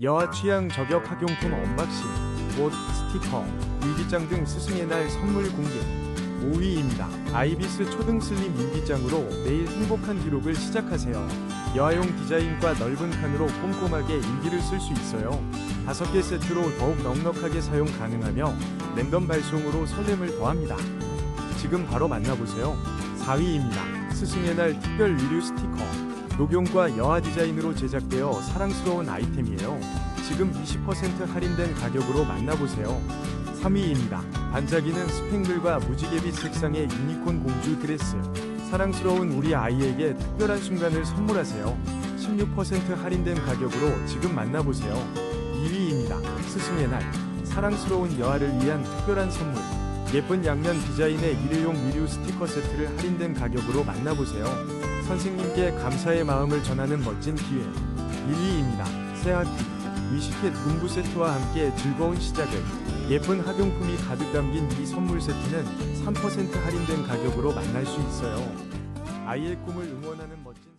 여아 취향 저격 학용품 언박싱, 옷, 스티커, 일기장 등 스승의 날 선물 공개. 5위입니다. 아이비스 초등 슬림 일기장으로 매일 행복한 기록을 시작하세요. 여아용 디자인과 넓은 칸으로 꼼꼼하게 일기를 쓸 수 있어요. 5개 세트로 더욱 넉넉하게 사용 가능하며 랜덤 발송으로 설렘을 더합니다. 지금 바로 만나보세요. 4위입니다. 스승의 날 특별 의류 스티커. 녹용과 여아 디자인으로 제작되어 사랑스러운 아이템이에요. 지금 20% 할인된 가격으로 만나보세요. 3위입니다. 반짝이는 스팽글과 무지개빛 색상의 유니콘 공주 드레스. 사랑스러운 우리 아이에게 특별한 순간을 선물하세요. 16% 할인된 가격으로 지금 만나보세요. 2위입니다. 스승의 날. 사랑스러운 여아를 위한 특별한 선물. 예쁜 양면 디자인의 일회용 미류 스티커 세트를 할인된 가격으로 만나보세요. 선생님께 감사의 마음을 전하는 멋진 기회. 1위입니다. 세아티 위시켓 문구 세트와 함께 즐거운 시작을. 예쁜 학용품이 가득 담긴 이 선물 세트는 3% 할인된 가격으로 만날 수 있어요. 아이의 꿈을 응원하는 멋진